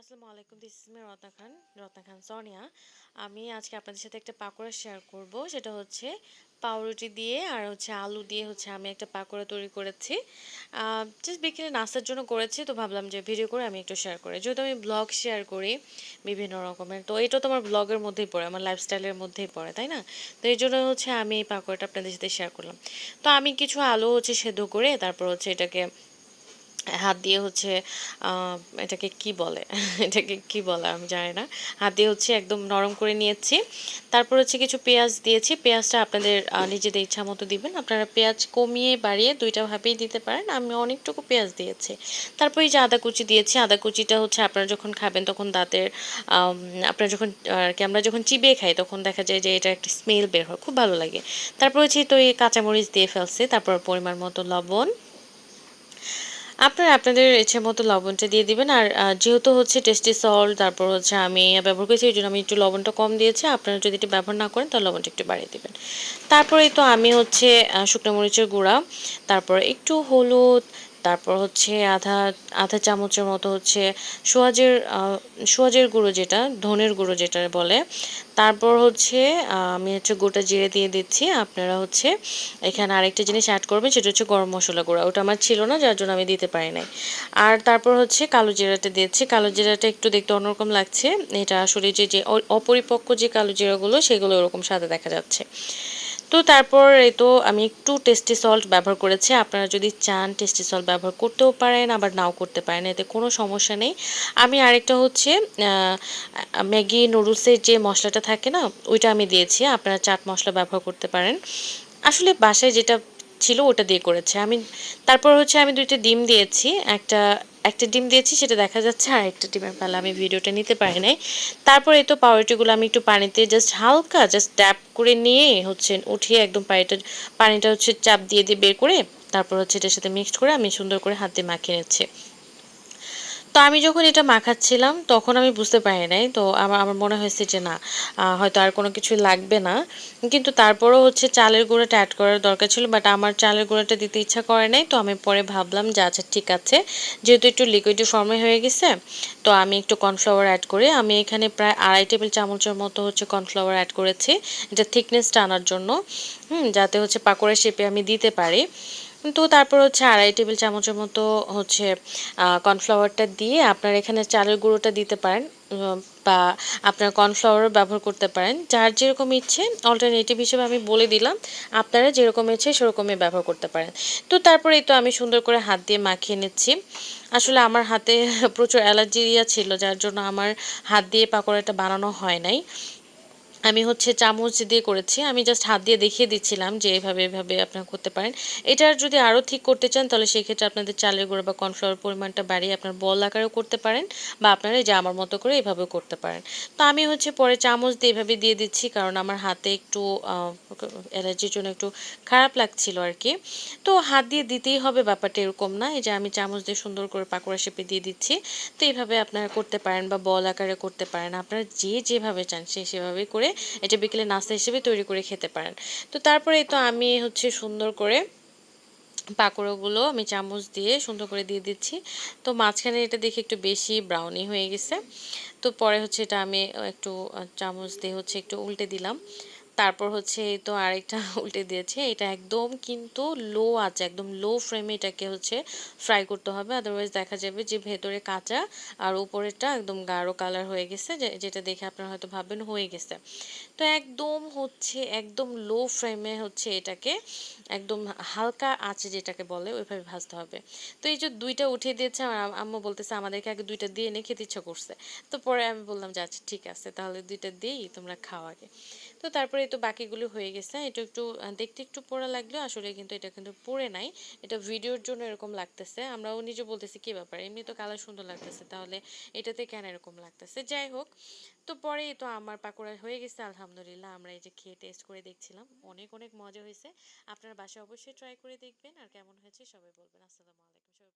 আসসালামু আলাইকুম this is me Ratna Khan Ratna Khan Sonia. আমি আজকে আপনাদের সাথে একটা পাকোড়া শেয়ার করব, সেটা হচ্ছে পাউরুটি দিয়ে আর হচ্ছে আলু দিয়ে হচ্ছে আমি একটা পাকোড়া তৈরি করেছি। জাস্ট বিকেলে নাস্তার জন্য করেছি, তো ভাবলাম যে ভিডিও করে আমি একটু শেয়ার করি। যেহেতু আমি ব্লগ শেয়ার করি বিভিন্ন রকমের, তো এটা তো আমার ব্লগের মধ্যেই পড়ে, আমার লাইফস্টাইলের মধ্যেই পড়ে, তাই না? তো এই জন্য হচ্ছে আমি এই পাকোড়াটা আপনাদের সাথে শেয়ার করলাম। তো আমি কিছু আলু হচ্ছে সেদ্ধ করে তারপর হচ্ছে এটাকে হাত দিয়ে হচ্ছে এটাকে কি বলে? এটাকে কি বলে আমি জানি না। হাত দিয়ে হচ্ছে একদম নরম করে নিয়েছি। তারপর হচ্ছে কিছু পেঁয়াজ দিয়েছি। পেঁয়াজটা আপনাদের নিজেদের ইচ্ছা মতো দিবেন। আপনারা পেঁয়াজ কমিয়ে বাড়িয়ে দুইটা ভাবেই দিতে পারেন। আমি অনেকটুকু পেঁয়াজ দিয়েছি। তারপর এই যে আদা কুচি দিয়েছি। আদা কুচিটা হচ্ছে আপনারা যখন খাবেন তখন দাঁতের আপনারা যখন, আর কি, আমরা যখন চিবিয়ে খাই তখন দেখা যায় যে এটা একটা স্মেল বের হয়। খুব ভালো লাগে। তারপর হচ্ছে তো এই কাঁচামরিচ দিয়ে ফেলছে। তারপর পরিমাণ মতো লবণ। আপনারা আপনাদের ইচ্ছে মতো লবণটা দিয়ে দিবেন। আর যেহেতু হচ্ছে টেস্টি সল্ট তারপর হচ্ছে আমি ব্যবহার করেছি এই জন্য আমি একটু লবণটা কম দিয়েছি। আপনারা যদি এটি ব্যবহার না করেন, তাহলে লবণটা একটু বাড়িয়ে দেবেন। তারপরেই তো আমি হচ্ছে শুকনো মরিচের গুঁড়া, তারপর একটু হলুদ তারপর হচ্ছে আধা আধা চামচের মতো হচ্ছে সোয়াজের সোয়াজের গুঁড়ো যেটা, ধনের গুঁড়ো যেটা বলে। তারপর হচ্ছে আমি হচ্ছে গোটা জিরে দিয়ে দিচ্ছি। আপনারা হচ্ছে এখানে আরেকটা জিনিস অ্যাড করবেন, সেটা হচ্ছে গরম মশলা গুঁড়া। ওটা আমার ছিল না, যার জন্য আমি দিতে পারি নাই। আর তারপর হচ্ছে কালো জিরাটা দিয়েছি কালো জিরাটা একটু দেখতে অন্যরকম লাগছে। এটা আসলে যে যে অপরিপক্ক যে কালো জিরাগুলো, সেগুলো ওরকম সাদা দেখা যাচ্ছে। তো তারপর এই তো আমি একটু টেস্টি সল্ট ব্যবহার করেছি। আপনারা যদি চান টেস্টি সল্ট ব্যবহার করতেও পারেন, আবার নাও করতে পারেন, এতে কোনো সমস্যা নেই। আমি আরেকটা হচ্ছে ম্যাগি নুডলসের যে মশলাটা থাকে না, ওইটা আমি দিয়েছি। আপনারা চাট মশলা ব্যবহার করতে পারেন। আসলে বাসায় যেটা ছিল, ওটা দিয়ে করেছে। আমি, তারপর হচ্ছে আমি দুইটা ডিম দিয়েছি, একটা একটা ডিম দিয়েছি, সেটা দেখা যাচ্ছে আর একটা ডিমের পালা। আমি ভিডিওটা নিতে পারি নাই। তারপর তো পাউরুটিগুলো আমি একটু পানিতে জাস্ট হালকা জাস্ট ট্যাপ করে নিয়ে হচ্ছে উঠিয়ে একদম পানিটা পানিটা হচ্ছে চাপ দিয়ে দিয়ে বের করে তারপর হচ্ছে এটার সাথে মিক্সড করে আমি সুন্দর করে হাতে মাখিয়ে নিচ্ছি। তো আমি যখন এটা মাখাচ্ছিলাম, তখন আমি বুঝতে পারি নাই। তো আমার আমার মনে হয়েছে যে না হয়তো আর কোনো কিছু লাগবে না। কিন্তু তারপরও হচ্ছে চালের গুঁড়োটা অ্যাড করার দরকার ছিল বাট আমার চালের গুঁড়োটা দিতে ইচ্ছা করে নাই। তো আমি পরে ভাবলাম যে আচ্ছা ঠিক আছে। যেহেতু একটু লিকুইড ফর্মে হয়ে গেছে, তো আমি একটু কর্নফ্লাওয়ার অ্যাড করি। আমি এখানে প্রায় আড়াই টেবিল চামচের মতো হচ্ছে কর্নফ্লাওয়ার অ্যাড করেছি, এটা থিকনেসটা আনার জন্য। হুম, যাতে হচ্ছে পাকোড়া শেপে আমি দিতে পারি। তো তারপর হচ্ছে আড়াই টেবিল চামচের মতো হচ্ছে কর্নফ্লাওয়ারটা দিয়ে আপনার এখানে চালের গুঁড়োটা দিতে পারেন বা আপনার কর্নফ্লাওয়ারও ব্যবহার করতে পারেন। যার যেরকম ইচ্ছে অল্টারনেটিভ হিসেবে আমি বলে দিলাম, আপনারা যেরকম ইচ্ছে সেরকমই ব্যবহার করতে পারেন। তো তারপরে তো আমি সুন্দর করে হাত দিয়ে মাখিয়ে নিচ্ছি। আসলে আমার হাতে প্রচুর অ্যালার্জিয়া ছিল, যার জন্য আমার হাত দিয়ে পাকোড়াটা বানানো হয় নাই। আমি হচ্ছে চামচ দিয়ে করেছি। আমি জাস্ট হাত দিয়ে দেখিয়ে দিচ্ছিলাম যে এভাবে এভাবে আপনারা করতে পারেন। এটার যদি আরও ঠিক করতে চান, তাহলে সেক্ষেত্রে আপনাদের চালের গুঁড়ো বা কর্নফ্লাওয়ার পরিমাণটা বাড়িয়ে আপনার বল আকারেও করতে পারেন বা আপনারা যে আমার মতো করে এভাবেও করতে পারেন। তো আমি হচ্ছে পরে চামচ দিয়ে এভাবে দিয়ে দিচ্ছি, কারণ আমার হাতে একটু অ্যালার্জির জন্য একটু খারাপ লাগছিল আর কি। তো হাত দিয়ে দিতেই হবে, ব্যাপারটা এরকম না। এই যে আমি চামচ দিয়ে সুন্দর করে পাকোড়া শেপে দিয়ে দিচ্ছি। তো এইভাবে আপনারা করতে পারেন বা বল আকারে করতে পারেন। আপনারা যে যেভাবে চান, সে সেভাবে করে এটা বিকেলে নাস্তা হিসেবে তৈরি করে খেতে পারেন। তো তারপরে তো আমি হচ্ছে সুন্দর করে পাকোড়াগুলো আমি চামচ দিয়ে সুন্দর করে দিয়ে দিচ্ছি। তো মাঝখানে এটা দেখে একটু বেশি ব্রাউনি হয়ে গেছে। তো পরে হচ্ছে এটা আমি একটু চামচ দিয়ে হচ্ছে একটু উল্টে দিলাম। তারপর হচ্ছে এই তো আরেকটা উল্টে দিয়েছে। এটা একদম কিন্তু লো আছে, একদম লো ফ্লেমে এটাকে হচ্ছে ফ্রাই করতে হবে। আদারওয়াইজ দেখা যাবে যে ভেতরে কাঁচা আর উপরেরটা একদম গাঢ় কালার হয়ে গেছে যেটা দেখে আপনারা হয়তো ভাববেন হয়ে গেছে। তো একদম হচ্ছে, একদম লো ফ্লেমে হচ্ছে এটাকে একদম হালকা আছে যেটাকে বলে, ওইভাবে ভাজতে হবে। তো এই যে দুইটা উঠিয়ে দিয়েছে, আমার আম্মু বলতেছে, আমাদেরকে আগে দুইটা দিয়ে এনে খেতে ইচ্ছা করছে। তো পরে আমি বললাম যে আচ্ছা ঠিক আছে, তাহলে দুইটা দিয়েই তোমরা খাও আগে। তো তারপরে তো বাকিগুলো হয়ে গেছে। এটা একটু দেখতে একটু পোড়া লাগলেও আসলে কিন্তু এটা কিন্তু পড়ে নাই। এটা ভিডিওর জন্য এরকম লাগতেছে। আমরাও নিজে বলতেছি, কী ব্যাপার? এমনি তো কালার সুন্দর লাগতেছে, তাহলে এটাতে কেন এরকম লাগতেছে? যাই হোক, তো পরে তো আমার পাকোড়া হয়ে গেছে, আলহামদুলিল্লাহ। আমরা এই যে খেয়ে টেস্ট করে দেখছিলাম, অনেক অনেক মজা হয়েছে। আপনার বাসায় অবশ্যই ট্রাই করে দেখবেন। আর কেমন হয়েছে সবাই বলবেন। আসসালামু আলাইকুম